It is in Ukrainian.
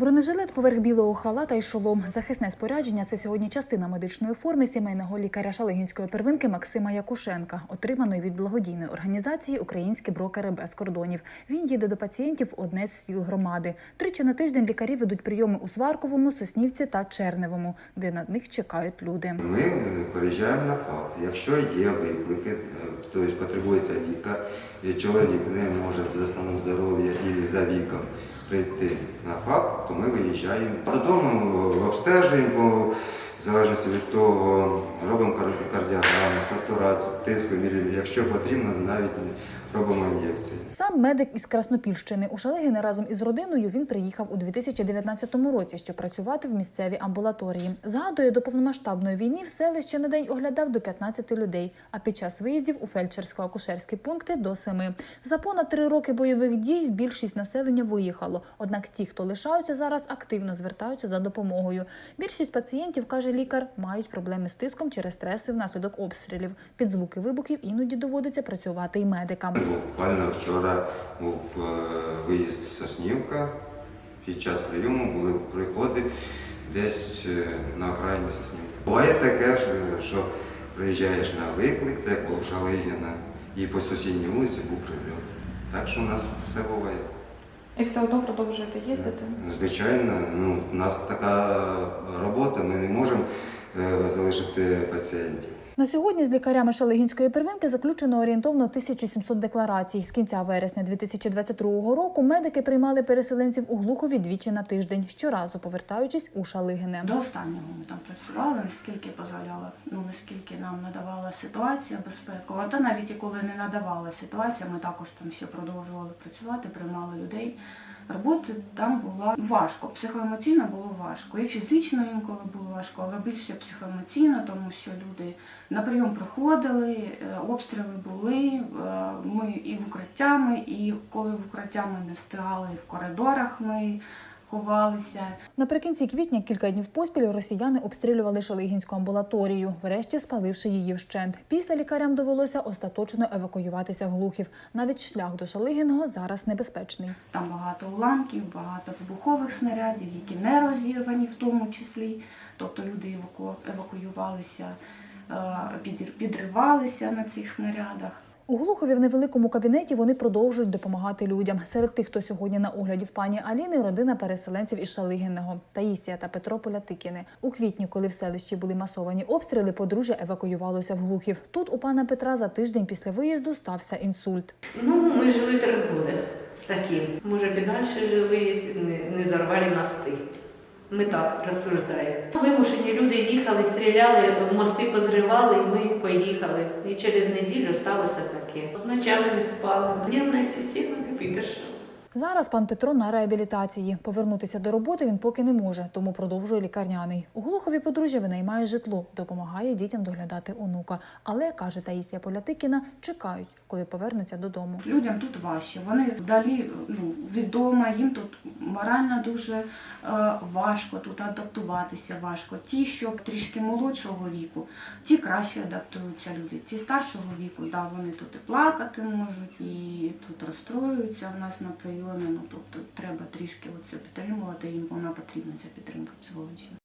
Бронежилет поверх білого халата і шолом. Захисне спорядження це сьогодні частина медичної форми сімейного лікаря Шалигінської первинки Максима Якушенка, отриманої від благодійної організації Українські брокери без кордонів. Він їде до пацієнтів одне з сіл громади. Тричі на тиждень лікарі ведуть прийоми у Сварковому, Соснівці та Черневому, де на них чекають люди. Ми е, переїжджаємо на ФАП. Якщо є виклики, е, тобто потребується лікар, чоловік не може за станом здоров'я і за віком прийти на ФАП, то ми виїжджаємо. Додому, обстежуємо, в залежності від того, робимо кар- кардіограму, сатурацію, тиск, міряємо. якщо потрібно, навіть робимо ін'єкції. Сам медик із Краснопільщини у Шалигини разом із родиною він приїхав у 2019 році, щоб працювати в місцевій амбулаторії. Згадує, до повномасштабної війни в селище на день оглядав до 15 людей, а під час виїздів у фельдшерсько-акушерські пункти до 7. За понад три роки бойових дій більшість населення виїхало. Однак ті, хто лишаються зараз, активно звертаються за допомогою. Більшість пацієнтів, каже лікар, мають проблеми з тиском через стреси внаслідок обстрілів. Під звуки вибухів іноді доводиться працювати й медикам. Буквально вчора був е, виїзд Соснівка. Під час прийому були приходи десь е, на окраїні Соснівки. Буває таке, що- приїжджаєш на виклик, це як було і по сусідній вулиці був прильот. Так що у нас все буває. І все одно продовжуєте їздити? Звичайно, ну, у нас така робота, ми не можемо е, залишити пацієнтів. На сьогодні з лікарями Шалигінської первинки заключено орієнтовно 1700 декларацій. З кінця вересня 2022 року медики приймали переселенців у Глухові двічі на тиждень, щоразу повертаючись у Шалигине. До останнього ми там працювали, наскільки дозволяла, ну наскільки нам надавала ситуація безпекова. Та навіть і коли не надавала ситуація, ми також там ще продовжували працювати, приймали людей. Роботи там була важко, психоемоційно було важко. І фізично інколи було важко, але більше психоемоційно, тому що люди на прийом приходили, е, обстріли були. е, Ми і в укриттями, і коли в укриття ми не встигали, в коридорах ми ховалися. Наприкінці квітня кілька днів поспіль росіяни обстрілювали Шалигінську амбулаторію, врешті спаливши її вщент. Після лікарям довелося остаточно евакуюватися в Глухів. Навіть шлях до Шалигіного зараз небезпечний. Там багато уламків, багато вибухових снарядів, які не розірвані в тому числі. Тобто люди еваку... евакуювалися, е, підривалися на цих снарядах. У Глухові в невеликому кабінеті вони продовжують допомагати людям. Серед тих, хто сьогодні на огляді в пані Аліни, родина переселенців із Шалигиного Таїсія та Петро Полятикіни. У квітні, коли в селищі були масовані обстріли, подружжя евакуювалося в Глухів. Тут у пана Петра за тиждень після виїзду стався інсульт. Ну, мы жили три года с таким. Может, и дальше жили, б не, не зарвали мости. Ми так розсуждаємо. Вимушені люди їхали, стріляли, мости позривали, і ми поїхали. І через неділю сталося таке. Ночами не спали. Нервна система не видержала. Зараз пан Петро на реабілітації. Повернутися до роботи він поки не може, тому продовжує лікарняний. У Глухові подружжя винаймає житло, допомагає дітям доглядати онука. Але каже Таїсія Полятикіна, чекають, коли повернуться додому. Людям тут важче. Вони вдалі ну, відомо, їм тут морально дуже е, важко, тут адаптуватися важко. Ті, що трішки молодшого віку, ті краще адаптуються люди. Ті старшого віку, да, вони тут і плакати можуть, і тут розстроюються в нас на прийомі. Ну тобто треба трішки оце підтримувати, їм вона потрібна ця підтримка психологічна.